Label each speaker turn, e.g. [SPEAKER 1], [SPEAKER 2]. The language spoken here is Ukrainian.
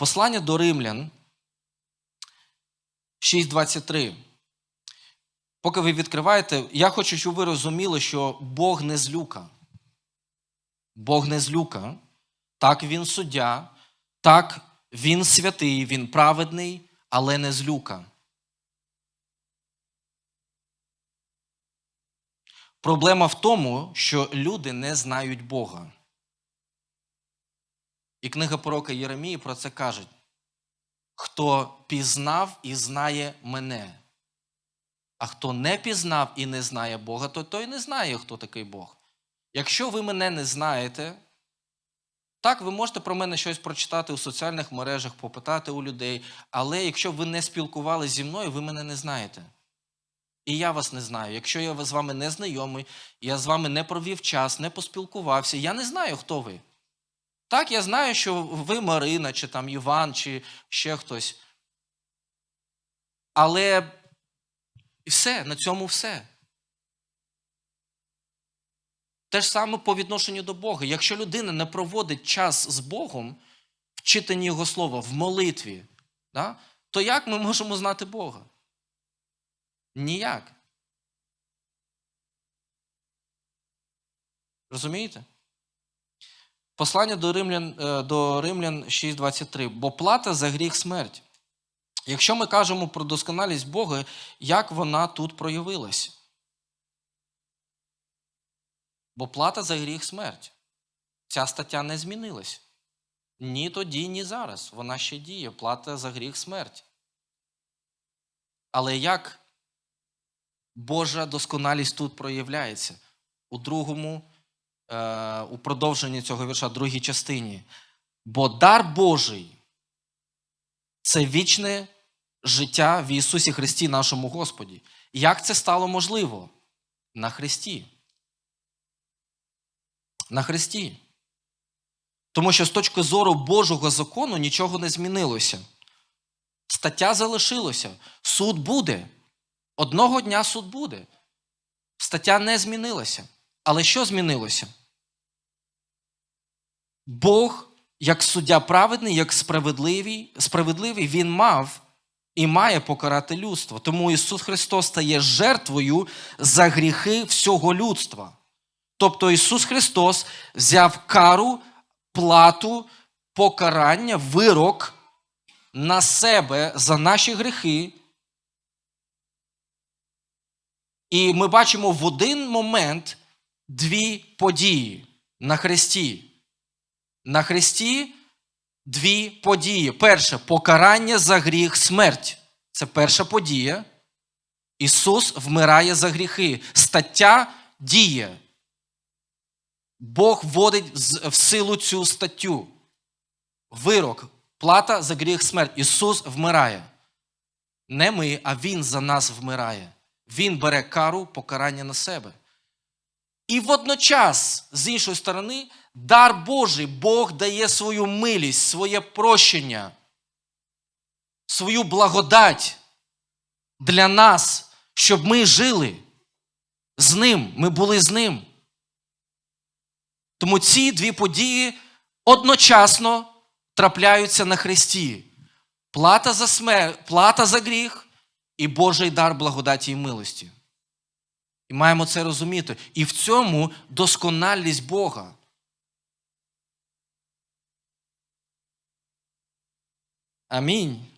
[SPEAKER 1] Послання до римлян 6.23. Поки ви відкриваєте, я хочу, щоб ви розуміли, що Бог не злюка. Бог не злюка. Так, він суддя, так, він святий, він праведний, але не злюка. Проблема в тому, що люди не знають Бога. І книга пророка Єремії про це каже: хто пізнав і знає мене, а хто не пізнав і не знає Бога, то той не знає, хто такий Бог. Якщо ви мене не знаєте, так, ви можете про мене щось прочитати у соціальних мережах, попитати у людей, але якщо ви не спілкувалися зі мною, ви мене не знаєте. І я вас не знаю. Якщо я з вами не знайомий, я з вами не провів час, не поспілкувався, я не знаю, хто ви. Так, я знаю, що ви Марина, чи там Іван, чи ще хтось. Але все, на цьому все. Те ж саме по відношенню до Бога. Якщо людина не проводить час з Богом в читанні Його слова, в молитві, да, то як ми можемо знати Бога? Ніяк. Розумієте? Послання до Римлян, е, до Римлян 6.23. Бо плата за гріх смерть. Якщо ми кажемо про досконалість Бога, як вона тут проявилась? Бо плата за гріх смерть. Ця стаття не змінилась. Ні тоді, ні зараз. Вона ще діє. Плата за гріх смерть. Але як Божа досконалість тут проявляється? У другому, у продовженні цього вірша, другій частині. Бо дар Божий це вічне життя в Ісусі Христі, нашому Господі. Як це стало можливо? На Христі. На Христі. Тому що з точки зору Божого закону нічого не змінилося. Стаття залишилася. Суд буде. Одного дня суд буде. Стаття не змінилася. Але що змінилося? Бог, як суддя праведний, як справедливий, справедливий, він мав і має покарати людство. Тому Ісус Христос стає жертвою за гріхи всього людства. Тобто Ісус Христос взяв кару, плату, покарання, вирок на себе за наші гріхи. І ми бачимо в один момент дві події на Христі. На Христі дві події. Перше покарання за гріх смерть. Це перша подія. Ісус вмирає за гріхи. Стаття діє. Бог вводить в силу цю статтю. Вирок, плата за гріх смерть. Ісус вмирає. Не ми, а Він за нас вмирає. Він бере кару покарання на себе. І водночас, з іншої сторони, дар Божий, Бог дає свою милість, своє прощення, свою благодать для нас, щоб ми жили з Ним, ми були з Ним. Тому ці дві події одночасно трапляються на Христі. Плата за смерть, плата за гріх і Божий дар благодаті і милості. І маємо це розуміти. І в цьому досконалість Бога. Amém?